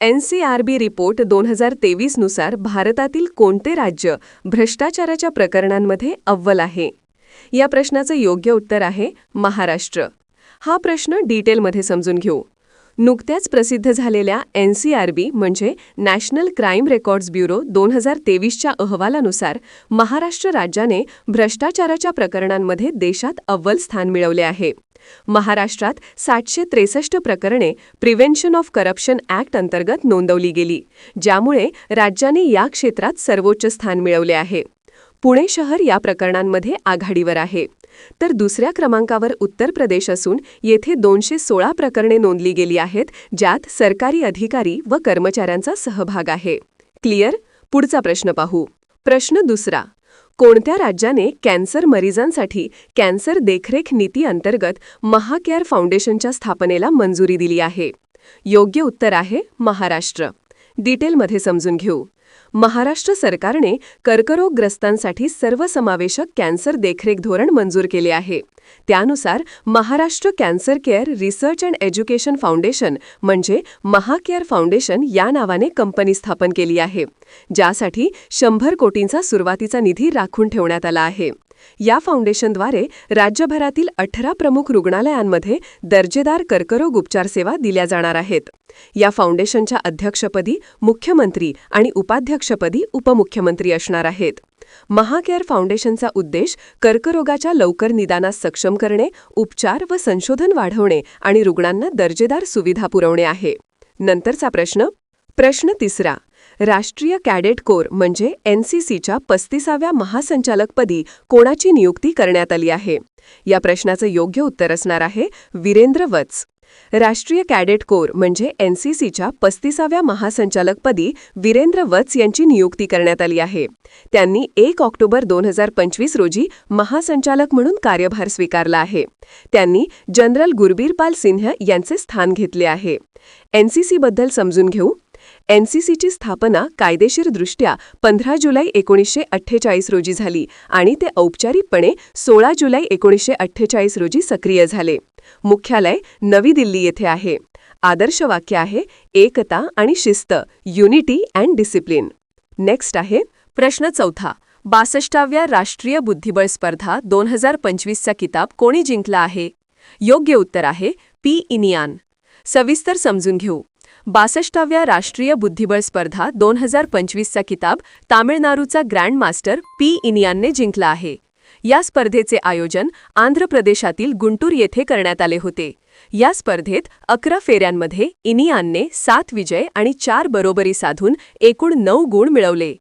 N C R B report दोन हजार तेवीसनुसार भारतातील कोणते राज्य भ्रष्टाचाराच्या प्रकरणांमध्ये अव्वल आहे? या प्रश्नाचं योग्य उत्तर आहे महाराष्ट्र. हा प्रश्न डिटेलमध्ये समजून घेऊ. नुकत्याच प्रसिद्ध झालेल्या एन सी आर बी म्हणजे नॅशनल क्राईम रेकॉर्ड्स ब्युरो दोन हजार तेवीसच्या अहवालानुसार महाराष्ट्र राज्याने भ्रष्टाचाराच्या प्रकरणांमध्ये देशात अव्वल स्थान मिळवले आहे. महाराष्ट्रात सातशे त्रेसष्ट प्रकरणे प्रिव्हेन्शन ऑफ करप्शन ॲक्ट अंतर्गत नोंदवली गेली ज्यामुळे राज्याने या क्षेत्रात सर्वोच्च स्थान मिळवले आहे. पुणे शहर या प्रकरणांमध्ये आघाडीवर आहे. तर दुसऱ्या क्रमांकावर उत्तर प्रदेश असून येथे दोनशे सोळा प्रकरणे नोंदली गेली आहेत ज्यात सरकारी अधिकारी व कर्मचाऱ्यांचा सहभाग आहे. क्लिअर? पुढचा प्रश्न पाहू. प्रश्न दुसरा कोणत्या राज्याने कॅन्सर मरीजांसाठी कॅन्सर देखरेख नीती अंतर्गत महाकेअर फाउंडेशनच्या स्थापनेला मंजुरी दिली आहे? योग्य उत्तर आहे महाराष्ट्र. डिटेलमध्ये समजून घेऊ. महाराष्ट्र सरकारने कर्करोगग्रस्तांसाठी सर्वसमावेशक कॅन्सर देखरेख धोरण मंजूर केले आहे. त्यानुसार Maharashtra cancer care research and education foundation म्हणजे महाकेअर फाउंडेशन या नावाने कंपनी स्थापन केली आहे ज्यासाठी शंभर कोटींचा सुरुवातीचा निधी राखून ठेवण्यात आला आहे. या फाउंडेशनद्वारे राज्यभरातील अठरा प्रमुख रुग्णालयांमध्ये दर्जेदार कर्करोग उपचार सेवा दिल्या जाणार आहेत. या फाउंडेशनच्या अध्यक्षपदी मुख्यमंत्री आणि उपाध्यक्षपदी उपमुख्यमंत्री असणार आहेत. महाकेअर फाउंडेशनचा उद्देश कर्करोगाच्या लवकर निदानास सक्षम करणे उपचार व संशोधन वाढवणे आणि रुग्णांना दर्जेदार सुविधा पुरवणे आहे. नंतरचा प्रश्न प्रश्न तिसरा राष्ट्रीय कॅडेट कोर म्हणजे एन सी सीच्या पस्तीसाव्या महासंचालकपदी कोणाची नियुक्ती करण्यात आली आहे? या प्रश्नाचं योग्य उत्तर असणार आहे वीरेंद्र वत्स. राष्ट्रीय कॅडेट कोर म्हणजे एन सी सीच्या पस्तीसाव्या महासंचालकपदी वीरेंद्र वत्स यांची नियुक्ती करण्यात आली आहे. त्यांनी एक ऑक्टोबर दोन हजार पंचवीस रोजी महासंचालक म्हणून कार्यभार स्वीकारला आहे. त्यांनी जनरल गुरबीरपाल सिन्ह यांचे स्थान घेतले आहे. एन सी सीबद्दल समजून घेऊ. एनसीसीची स्थापना कायदेशीरदृष्ट्या पंधरा जुलै एकोणीसशे अठ्ठेचाळीस रोजी झाली आणि ते औपचारिकपणे सोळा जुलै एकोणीसशे अठ्ठेचाळीस रोजी सक्रिय झाले. मुख्यालय नवी दिल्ली येथे आहे. आदर्श वाक्य आहे एकता आणि शिस्त युनिटी अँड डिसिप्लिन. नेक्स्ट आहे प्रश्न चौथा. बासष्टाव्या राष्ट्रीय बुद्धिबळ स्पर्धा दोन हजार पंचवीसचा किताब कोणी जिंकला आहे? योग्य उत्तर आहे पी इनियान. सविस्तर समजून घेऊ. बासष्टाव्या राष्ट्रीय बुद्धिबळ स्पर्धा दोन हजार पंचवीसचा किताब तामिळनाडूचा ग्रँड मास्टर पी इनियानने जिंकला आहे. या स्पर्धेचे आयोजन आंध्र प्रदेशातील गुंटूर येथे करण्यात आले होते. या स्पर्धेत अकरा फेऱ्यांमध्ये इनियानने सात विजय आणि चार बरोबरी साधून एकूण नऊ गुण मिळवले.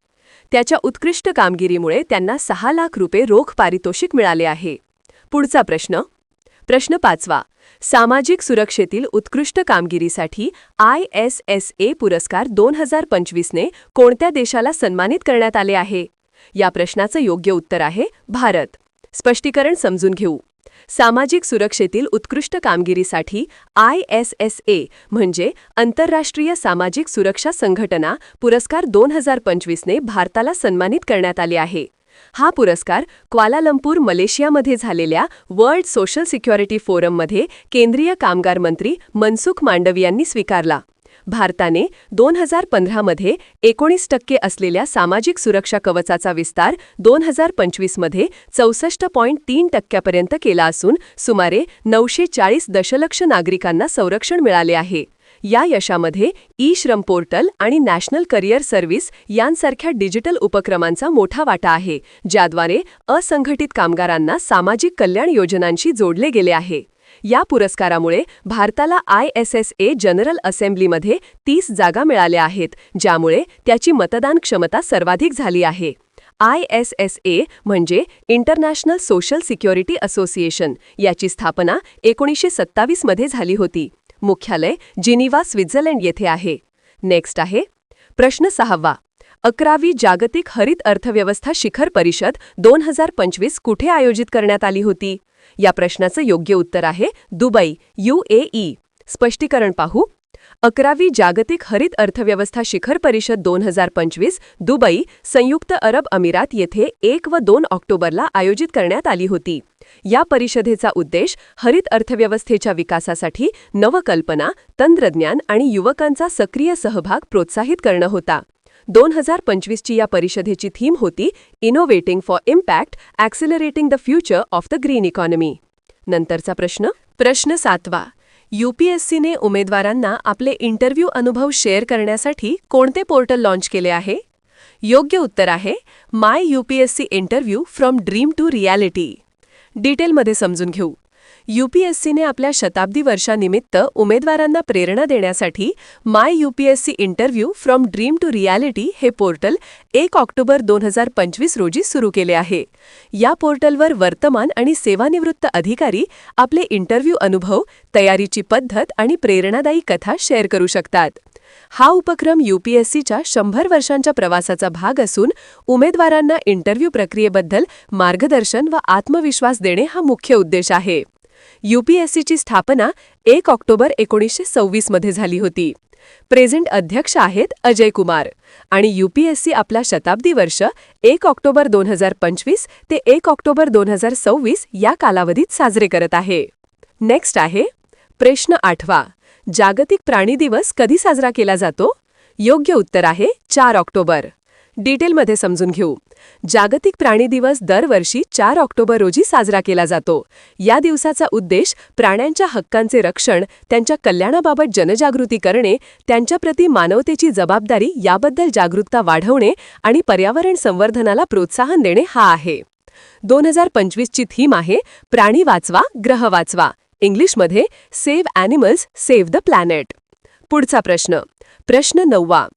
त्याच्या उत्कृष्ट कामगिरीमुळे त्यांना सहा लाख रुपये रोख पारितोषिक मिळाले आहे. पुढचा प्रश्न. प्रश्न पाचवा. सामाजिक सुरक्षेतील उत्कृष्ट कामगिरीसाठी आय एस एस ए पुरस्कार दोन हजार पंचवीसने कोणत्या देशाला सन्मानित करण्यात आले आहे? या प्रश्नाचं योग्य उत्तर आहे भारत. स्पष्टीकरण समजून घेऊ. सामाजिक सुरक्षेतील उत्कृष्ट कामगिरीसाठी आय एस एस ए म्हणजे आंतरराष्ट्रीय सामाजिक सुरक्षा संघटना पुरस्कार दोन हजार पंचवीसने भारताला सन्मानित करण्यात आले आहे. हा पुरस्कार क्वालालंपूर मलेशियामध्ये झालेल्या वर्ल्ड सोशल सिक्युरिटी फोरममध्ये केंद्रीय कामगार मंत्री मनसुख मांडवी यांनी स्वीकारला. भारताने दोन हजार पंधरामध्ये एकोणीस टक्के असलेल्या सामाजिक सुरक्षा कवचाचा विस्तार दोन हजार पंचवीसमध्ये चौसष्ट पॉईंट तीन टक्क्यापर्यंत केला असून सुमारे नऊशे चाळीस दशलक्ष नागरिकांना संरक्षण मिळाले आहे. या यशामध्ये ई श्रम पोर्टल आणि नॅशनल करिअर सर्व्हिस यांसारख्या डिजिटल उपक्रमांचा मोठा वाटा आहे ज्याद्वारे असंघटित कामगारांना सामाजिक कल्याण योजनांशी जोडले गेले आहे. या पुरस्कारामुळे भारताला I S S A general असेंब्लीमध्ये तीस जागा मिळाल्या आहेत ज्यामुळे त्याची मतदान क्षमता सर्वाधिक झाली आहे. आय एस एस ए म्हणजे इंटरनॅशनल सोशल सिक्युरिटी असोसिएशन याची स्थापना एकोणीसशे सत्तावीसमध्ये झाली होती. मुख्यालय जिनिवा स्वित्झर्लंड येथे आहे. नेक्स्ट आहे प्रश्न सहावा. अकरावी जागतिक हरित अर्थव्यवस्था शिखर परिषद दोन हजार पंचवीस कुठे आयोजित करण्यात आली होती? या प्रश्नाचं योग्य उत्तर आहे दुबई यू स्पष्टीकरण पाहू. अकरावी जागतिक हरित अर्थव्यवस्था शिखर परिषद दोन हजार पंचवीस दुबई संयुक्त अरब अमिरात येथे एक व दोन ऑक्टोबरला आयोजित करण्यात आली होती. या परिषदेचा उद्देश हरित अर्थव्यवस्थेच्या विकासासाठी नवकल्पना तंत्रज्ञान आणि युवकांचा सक्रिय सहभाग प्रोत्साहित करणं होता. दोन हजार पंचवीसची या परिषदेची थीम होती innovating for impact accelerating the future of the green economy नंतरचा प्रश्न? प्रश्न सातवा. यूपीएससीने उमेदवारांना आपले इंटरव्ह्यू अनुभव शेअर करण्यासाठी कोणते पोर्टल लॉन्च केले आहे? योग्य उत्तर आहे my UPSC interview from dream to reality. डिटेलमध्ये समजून घेऊ. यूपीएससीने आपल्या शताब्दी वर्षानिमित्त उमेदवारांना प्रेरणा देण्यासाठी my UPSC interview from dream to reality हे पोर्टल एक ऑक्टोबर दोन हजार पंचवीस रोजी सुरू केले आहे. या पोर्टलवर वर्तमान आणि सेवानिवृत्त अधिकारी आपले इंटरव्ह्यू अनुभव तयारीची पद्धत आणि प्रेरणादायी कथा शेअर करू शकतात. हा उपक्रम यूपीएससीच्या शंभर वर्षांच्या प्रवासाचा भाग असून उमेदवारांना इंटरव्ह्यू प्रक्रियेबद्दल मार्गदर्शन व आत्मविश्वास देणे हा मुख्य उद्देश आहे. यूपीएससीची स्थापना एक ऑक्टोबर एकोणीसशे सव्वीसमध्ये झाली होती. प्रेझेंट अध्यक्ष आहेत अजय कुमार आणि यूपीएससी आपला शताब्दी वर्ष एक ऑक्टोबर दोन हजार पंचवीस ते एक ऑक्टोबर दोन हजार सव्वीस या कालावधीत साजरे करत आहे. नेक्स्ट आहे प्रश्न आठवा. जागतिक प्राणी दिवस कधी साजरा केला जातो? योग्य उत्तर आहे चार ऑक्टोबर. डिटेलमध्ये समजून घेऊ. जागतिक प्राणी दिवस दरवर्षी चार ऑक्टोबर रोजी साजरा केला जातो. या दिवसाचा उद्देश प्राण्यांच्या हक्कांचे रक्षण त्यांच्या कल्याणाबाबत जनजागृती करणे त्यांच्याप्रती मानवतेची जबाबदारी याबद्दल जागरूकता वाढवणे आणि पर्यावरण संवर्धनाला प्रोत्साहन देणे हा आहे. दोन हजार पंचवीसची थीम आहे प्राणी वाचवा ग्रह वाचवा. इंग्लिशमध्ये save animals save the planet. पुढचा प्रश्न. प्रश्न नववा.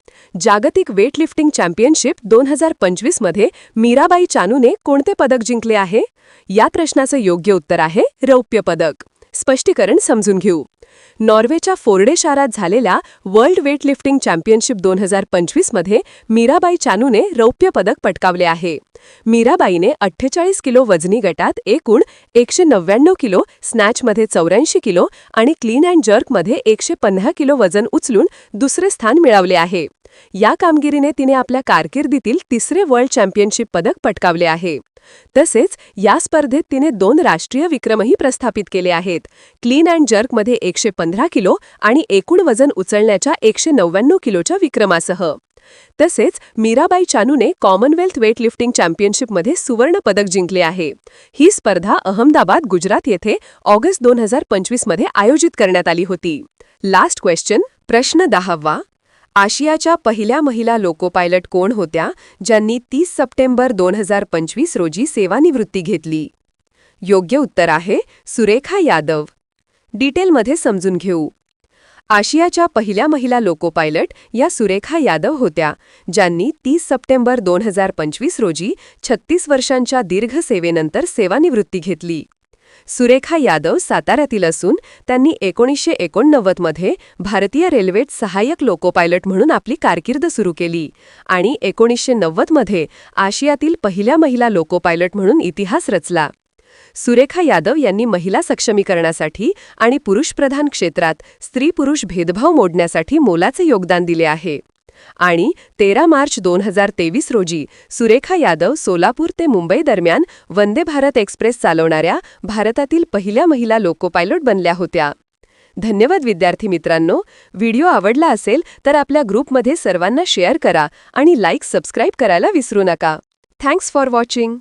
जागतिक वेटलिफ्टिंग चॅम्पियनशिप दोन हजार पंचवीसमध्ये मीराबाई चानूने कोणते पदक जिंकले आहे? या प्रश्नाचं योग्य उत्तर आहे रौप्य पदक. स्पष्टीकरण समजून घेऊ. नॉर्वेच्या फोर्डे शहरात झालेल्या वर्ल्ड वेटलिफ्टिंग चॅम्पियनशिप दोन हजार पंचवीसमध्ये मीराबाई चानूने रौप्य पदक पटकावले आहे. मीराबाईने अठ्ठेचाळीस किलो वजनी गटात एकूण एकशे नव्याण्णव किलो स्नॅचमध्ये चौऱ्याऐंशी किलो आणि क्लीन अँड जर्कमध्ये एकशे पंधरा किलो वजन उचलून दुसरे स्थान मिळवले आहे. या कामगिरीने तिने आपल्या कारकिर्दीतील तिसरे वर्ल्ड चॅम्पियनशिप पदक पटकावले आहे. तसेच या स्पर्धेत तिने दोन राष्ट्रीय विक्रमही प्रस्थापित केले आहेत. क्लीन अँड जर्कमध्ये एकशे पंधरा किलो आणि एकूण वजन उचलण्याच्या एकशे नव्याण्णव किलोच्या विक्रमासह. तसेच मीराबाई चानूने कॉमनवेल्थ वेटलिफ्टिंग चॅम्पियनशिपमध्ये सुवर्ण पदक जिंकले आहे. ही स्पर्धा अहमदाबाद गुजरात येथे ऑगस्ट दोन हजार पंचवीसमध्ये आयोजित करण्यात आली होती. लास्ट क्वेश्चन प्रश्न दहावा. आशियाच्या पहिल्या महिला लोको पायलट कोण होत्या ज्यांनी तीस सप्टेंबर दोन हजार पंचवीस रोजी सेवानिवृत्ती घेतली? योग्य उत्तर आहे सुरेखा यादव. डिटेलमध्ये समजून घेऊ. आशियाच्या पहिल्या महिला लोको पायलट या सुरेखा यादव होत्या ज्यांनी तीस सप्टेंबर दोन हजार पंचवीस रोजी छत्तीस वर्षांच्या दीर्घ सेवेनंतर सेवानिवृत्ती घेतली. सुरेखा यादव साताऱ्यातील असून त्यांनी एकोणीसशे एकोणनव्वदमध्ये भारतीय रेल्वेत सहाय्यक लोकोपायलट म्हणून आपली कारकीर्द सुरू केली आणि एकोणीसशे नव्वदमध्ये आशियातील पहिल्या महिला लोकोपायलट म्हणून इतिहास रचला. सुरेखा यादव यांनी महिला सक्षमीकरणासाठी आणि पुरुषप्रधान क्षेत्रात स्त्री पुरुष भेदभाव मोडण्यासाठी मोलाचे योगदान दिले आहे. आणि तेरा मार्च दोन हजार तेवीस रोजी सुरेखा यादव सोलापूर ते मुंबई दरम्यान वंदे भारत एक्सप्रेस चालवणाऱ्या भारतातील पहिल्या महिला लोको पायलट बनल्या होत्या. धन्यवाद विद्यार्थी मित्रांनो. व्हिडिओ आवडला असेल तर आपल्या ग्रुपमध्ये सर्वांना शेअर करा आणि लाईक सबस्क्राईब करायला विसरू नका. Thanks for watching.